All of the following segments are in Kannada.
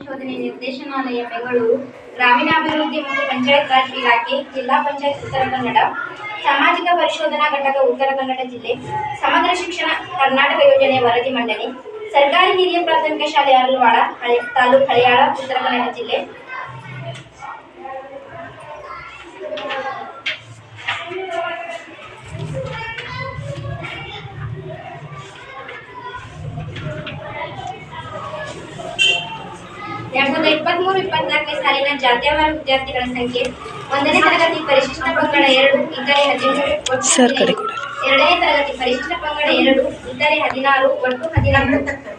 ಸಂಶೋಧನೆ ನಿರ್ದೇಶನಾಲಯ ಬೆಂಗಳೂರು ಗ್ರಾಮೀಣಾಭಿವೃದ್ಧಿ ಮತ್ತು ಪಂಚಾಯತ್ ರಾಜ್ ಇಲಾಖೆ ಜಿಲ್ಲಾ ಪಂಚಾಯತ್ ಉತ್ತರ ಕನ್ನಡ, ಸಾಮಾಜಿಕ ಪರಿಶೋಧನಾ ಘಟಕ ಉತ್ತರ ಕನ್ನಡ ಜಿಲ್ಲೆ, ಸಮಗ್ರ ಶಿಕ್ಷಣ ಕರ್ನಾಟಕ ಯೋಜನೆ ವರದಿ ಮಂಡನೆ, ಸರ್ಕಾರಿ ಹಿರಿಯ ಪ್ರಾಥಮಿಕ ಶಾಲೆ ಅರಳವಾಡ ತಾಲೂಕು ಹಳಿಯಾಳ, ಉತ್ತರ ಕನ್ನಡ ಜಿಲ್ಲೆ. ಎರಡ್ ಸಾವಿರದ ಇಪ್ಪತ್ಮೂರು ಇಪ್ಪತ್ನಾಲ್ಕನೇ ಸಾಲಿನ ಜಾತ್ಯವಾರ ವಿದ್ಯಾರ್ಥಿಗಳ ಸಂಖ್ಯೆ ಒಂದನೇ ತರಗತಿ ಪರಿಶಿಷ್ಟ ಪಂಗಡ ಎರಡು ಇತರೆ ಹದಿಮೂರು ಎರಡನೇ ತರಗತಿ ಪರಿಶಿಷ್ಟ ಪಂಗಡ ಎರಡು ಇತರೆ ಹದಿನಾರು ಒಟ್ಟು ಹದಿನಾಲ್ಕು.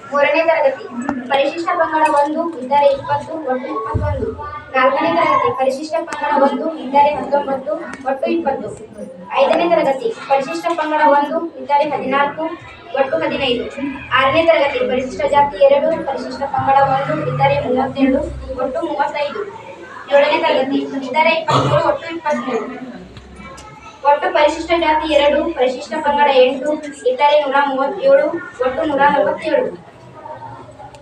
ಮೂರನೇ ತರಗತಿ ಪರಿಶಿಷ್ಟ ಪಂಗಡ ಒಂದು ಇತರೆ ಇಪ್ಪತ್ತು ಒಟ್ಟು ಇಪ್ಪತ್ತೊಂದು. ನಾಲ್ಕನೇ ತರಗತಿ ಪರಿಶಿಷ್ಟ ಪಂಗಡ ಒಂದು ಇತರೆ ಹತ್ತೊಂಬತ್ತು ಒಟ್ಟು ಇಪ್ಪತ್ತು. ಐದನೇ ತರಗತಿ ಪರಿಶಿಷ್ಟ ಪಂಗಡ ಒಂದು ಇತರೆ ಹದಿನಾಲ್ಕು ಒಟ್ಟು ಹದಿನೈದು. ಆರನೇ ತರಗತಿ ಪರಿಶಿಷ್ಟ ಜಾತಿ ಎರಡು, ಪರಿಶಿಷ್ಟ ಪಂಗಡ ಒಂದು, ಇತರೆ ಮೂವತ್ತೆರಡು, ಒಟ್ಟು ಮೂವತ್ತೈದು. ಏಳನೇ ತರಗತಿ ಇತರೆ ಇಪ್ಪತ್ತೇಳು ಒಟ್ಟು ಇಪ್ಪತ್ತ್ಮೂರು. ಒಟ್ಟು ಪರಿಶಿಷ್ಟ ಜಾತಿ ಎರಡು, ಪರಿಶಿಷ್ಟ ಪಂಗಡ ಎಂಟು, ಇತರೆ ನೂರ ಮೂವತ್ತೇಳು, ಒಟ್ಟು ನೂರ ನಲವತ್ತೇಳು.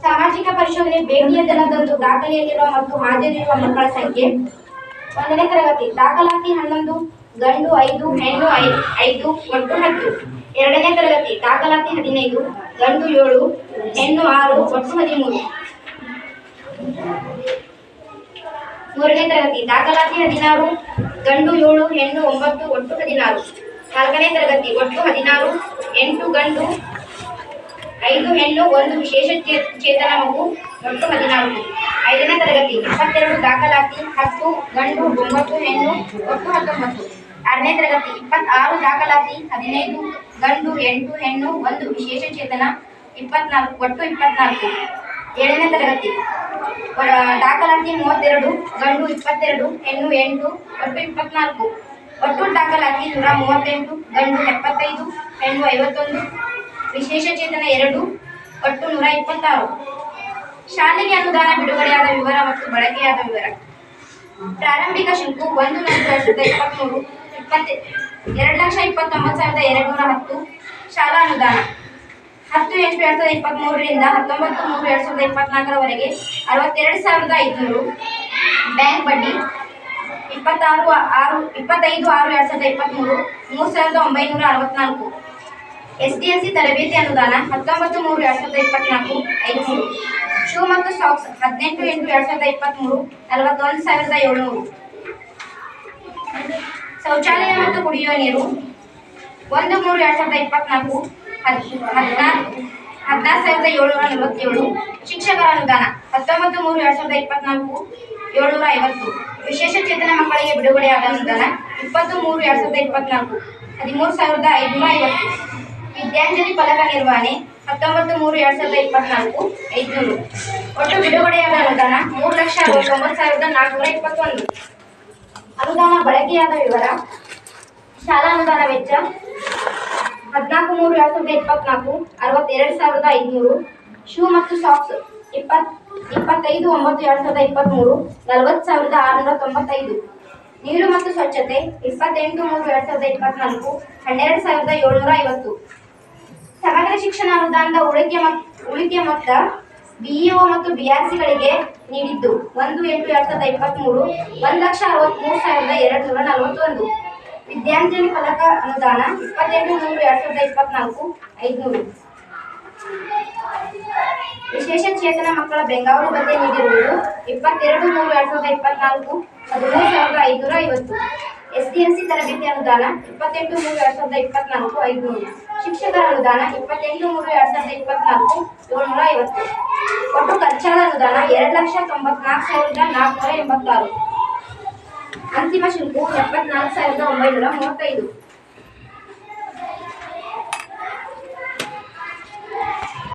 ಸಾಮಾಜಿಕ ಪರಿಶೋಧನೆ ಭೇಟಿಯ ದಿನದಂದು ದಾಖಲೆಯಲ್ಲಿರುವ ಮತ್ತು ಹಾಜರಿರುವ ಮಕ್ಕಳ ಸಂಖ್ಯೆ. ಒಂದನೇ ತರಗತಿ ದಾಖಲಾತಿ ಹನ್ನೊಂದು, ಗಂಡು ಐದು, ಹೆಣ್ಣು ಐದು, ಒಟ್ಟು ಹತ್ತು. ತರಗತಿ ದಾಖಲಾತಿ ಹದಿನೈದು ಗಂಡು ಏಳು ಹೆಣ್ಣು ಆರು ಒಟ್ಟು ಹದಿಮೂರು ಮೂರನೇ ತರಗತಿ ದಾಖಲಾತಿ ಹದಿನಾರು ಗಂಡು ಏಳು ಹೆಣ್ಣು ಒಂಬತ್ತು ಒಟ್ಟು ಹದಿನಾರು ನಾಲ್ಕನೇ ತರಗತಿ ಒಟ್ಟು ಹದಿನಾರು ಎಂಟು ಗಂಡು ಐದು ಹೆಣ್ಣು ಒಂದು ವಿಶೇಷ ಚೇ- ಚೇತನ ಮಗು ಒಟ್ಟು ಹದಿನಾಲ್ಕು ಐದನೇ ತರಗತಿ ಇಪ್ಪತ್ತೆರಡು ದಾಖಲಾತಿ ಹತ್ತು ಗಂಡು ಒಂಬತ್ತು ಹೆಣ್ಣು ಒಟ್ಟು ಹತ್ತೊಂಬತ್ತು ಆರನೇ ತರಗತಿ, ಇಪ್ಪತ್ತಾರು ದಾಖಲಾತಿ, ಹದಿನೈದು ಗಂಡು, ಎಂಟು ಹೆಣ್ಣು, ಒಂದು ವಿಶೇಷ ಚೇತನ, ಇಪ್ಪತ್ನಾಲ್ಕು, ಒಟ್ಟು ಇಪ್ಪತ್ನಾಲ್ಕು. ಏಳನೇ ತರಗತಿ ದಾಖಲಾತಿ ಮೂವತ್ತೆರಡು, ಗಂಡು ಇಪ್ಪತ್ತೆರಡು, ಹೆಣ್ಣು ಎಂಟು, ಒಟ್ಟು ಇಪ್ಪತ್ನಾಲ್ಕು. ಒಟ್ಟು ದಾಖಲಾತಿ ನೂರ ಮೂವತ್ತೆಂಟು, ಗಂಡು ಎಪ್ಪತ್ತೈದು, ಹೆಣ್ಣು ಐವತ್ತೊಂದು, ವಿಶೇಷ ಚೇತನ ಎರಡು, ಒಟ್ಟು ನೂರ ಇಪ್ಪತ್ತಾರು. ಶಾಲೆಗೆ ಅನುದಾನ ಬಿಡುಗಡೆಯಾದ ವಿವರ ಮತ್ತು ಬಳಕೆಯಾದ ವಿವರ. ಪ್ರಾರಂಭಿಕ ಶುಲ್ಕ ಒಂದು ಸಾವಿರದ ಇಪ್ಪತ್ತ್ಮೂರು ಇಪ್ಪತ್ತೆ ಎರಡು ಲಕ್ಷ ಇಪ್ಪತ್ತೊಂಬತ್ತು ಸಾವಿರದ ಎರಡು ನೂರ ಹತ್ತು ಶಾಲಾ ಅನುದಾನ. ಹತ್ತು ಎಂಟು ಎರಡು ಸಾವಿರದ ಇಪ್ಪತ್ತ್ಮೂರರಿಂದ ಹತ್ತೊಂಬತ್ತು ಮೂರು ಎರಡು ಸಾವಿರದ ಇಪ್ಪತ್ತ್ನಾಲ್ಕರವರೆಗೆ ಅರವತ್ತೆರಡು ಸಾವಿರದ ಐದುನೂರು ಬ್ಯಾಂಕ್ ಬಡ್ಡಿ, ಇಪ್ಪತ್ತಾರು ಆರು, ಇಪ್ಪತ್ತೈದು ಆರು ಎರಡು ಸಾವಿರದ ಇಪ್ಪತ್ತ್ಮೂರು ಮೂರು ಸಾವಿರದ ಒಂಬೈನೂರ ಅರವತ್ತ್ನಾಲ್ಕು ಎಸ್ ಡಿ ಎಲ್ ಸಿ ತರಬೇತಿ ಅನುದಾನ ಹತ್ತೊಂಬತ್ತು ಮೂರು ಎರಡು ಸಾವಿರದ ಇಪ್ಪತ್ನಾಲ್ಕು, ಐದುನೂರು. ಶೂ ಮತ್ತು ಸಾಕ್ಸ್ ಹದಿನೆಂಟು ಎಂಟು ಎರಡು ಸಾವಿರದ ಇಪ್ಪತ್ತ್ಮೂರು ನಲವತ್ತೊಂದು ಸಾವಿರದ ಏಳ್ನೂರು. ಶೌಚಾಲಯ ಮತ್ತು ಕುಡಿಯುವ ನೀರು ಒಂದು ಮೂರು ಎರಡು ಸಾವಿರದ ಇಪ್ಪತ್ನಾಲ್ಕು ಹದ್ ಹದಿನಾರು ಹದಿನಾರು ಸಾವಿರದ ಏಳ್ನೂರ ನಲವತ್ತೇಳು ಶಿಕ್ಷಕರ ಅನುದಾನ ಹತ್ತೊಂಬತ್ತು ಮೂರು ಎರಡ್ ಸಾವಿರದ ಇಪ್ಪತ್ನಾಲ್ಕು ಏಳ್ನೂರ ಐವತ್ತು ವಿಶೇಷ ಚೇತನ ಮಕ್ಕಳಿಗೆ ಬಿಡುಗಡೆಯಾದ ಅನುದಾನ ಇಪ್ಪತ್ತು ಮೂರು ಎರಡ್ ಸಾವಿರದ ಇಪ್ಪತ್ನಾಲ್ಕು ಹದಿಮೂರು ಸಾವಿರದ ಐದುನೂರ ಐವತ್ತು ವಿದ್ಯಾಂಜಲಿ ಫಲಕ ನಿರ್ವಹಣೆ ಹತ್ತೊಂಬತ್ತು ಮೂರು ಎರಡ್ ಸಾವಿರದ ಇಪ್ಪತ್ನಾಲ್ಕು ಐದುನೂರು. ಒಟ್ಟು ಬಿಡುಗಡೆಯಾದ ಅನುದಾನ ಮೂರು ಲಕ್ಷ ಅರವತ್ತೊಂಬತ್ತು ಸಾವಿರದ ನಾಲ್ಕುನೂರ ಇಪ್ಪತ್ತೊಂದು. ಅನುದಾನ ಬಳಕೆಯಾದ ವಿವರ. ಶಾಲಾ ಅನುದಾನ ವೆಚ್ಚ ಹದಿನಾಲ್ಕು ಮೂರು, ಎರಡು ಸಾವಿರದ ಇಪ್ಪತ್ನಾಲ್ಕು, ಅರವತ್ತೆರಡು ಸಾವಿರದ ಐದುನೂರು. ಶೂ ಮತ್ತು ಸಾಕ್ಸ್ ಇಪ್ಪತ್, ಇಪ್ಪತ್ತೈದು, ಒಂಬತ್ತು, ಎರಡು ಸಾವಿರದ ಇಪ್ಪತ್ತ್ಮೂರು ನಲವತ್ತು ಸಾವಿರದ ಆರುನೂರ ತೊಂಬತ್ತೈದು. ನೀರು ಮತ್ತು ಸ್ವಚ್ಛತೆ ಇಪ್ಪತ್ತೆಂಟು, ಮೂರು, ಎರಡ್ ಸಾವಿರದ ಇಪ್ಪತ್ನಾಲ್ಕು, ಹನ್ನೆರಡು ಸಾವಿರದ ಏಳ್ನೂರ ಐವತ್ತು. ಸಮಗ್ರ ಶಿಕ್ಷಣ ಅನುದಾನದ ಉಳಿಕೆ ಮತ್ತು ಉಳಿಕೆ ಮೊತ್ತ ಬಿಇಒ ಮತ್ತು ಬಿಆರ್ಸಿಗಳಿಗೆ ನೀಡಿದ್ದು ಒಂದು ಎಂಟು ಎರಡು ಸಾವಿರದ ಇಪ್ಪತ್ತ್ಮೂರು ಒಂದು ಲಕ್ಷ ಅರವತ್ತ್ಮೂರು ಸಾವಿರದ ಎರಡು ನೂರ ನಲವತ್ತೊಂದು. ವಿದ್ಯಾಂಜಲಿ ಫಲಕ ಅನುದಾನ ಇಪ್ಪತ್ತೆಂಟು ಮೂರು ಎರಡ್ ಸಾವಿರದ ಇಪ್ಪತ್ನಾಲ್ಕು, ಐದುನೂರು. ವಿಶೇಷ ಚೇತನ ಮಕ್ಕಳ ಬೆಂಗಾವಲು ಬಗ್ಗೆ ನೀಡಿರುವುದು ಇಪ್ಪತ್ತೆರಡು ಮೂರು ಎರಡು ಸಾವಿರದ ಇಪ್ಪತ್ನಾಲ್ಕು, ಹದಿಮೂರು ಸಾವಿರದ ಐದುನೂರ ಐವತ್ತು. ಎಸ್ ಡಿ ಎಲ್ ಸಿ ತರಬೇತಿ ಅನುದಾನ ಇಪ್ಪತ್ತೆಂಟು ಮೂರು ಎರಡ್ ಸಾವಿರದ ಇಪ್ಪತ್ನಾಲ್ಕು ಐದುನೂರು ಶಿಕ್ಷಕರ ಅನುದಾನ ಇಪ್ಪತ್ತೆಂಟು ಮೂರು ಎರಡ್ ಸಾವಿರದ ಇಪ್ಪತ್ನಾಲ್ಕು, ಏಳ್ನೂರ ಐವತ್ತು. ಒಟ್ಟು ಖರ್ಚಾದ ಅನುದಾನ ಎರಡು ಲಕ್ಷ ತೊಂಬತ್ನಾಲ್ಕು ಸಾವಿರದ ನಾಲ್ಕುನೂರ ಎಂಬತ್ತಾರು. ಅಂತಿಮ ಶುಲ್ಕವು ಎಪ್ಪತ್ನಾಲ್ಕು ಸಾವಿರದ ಒಂಬೈನೂರ ಮೂವತ್ತೈದು.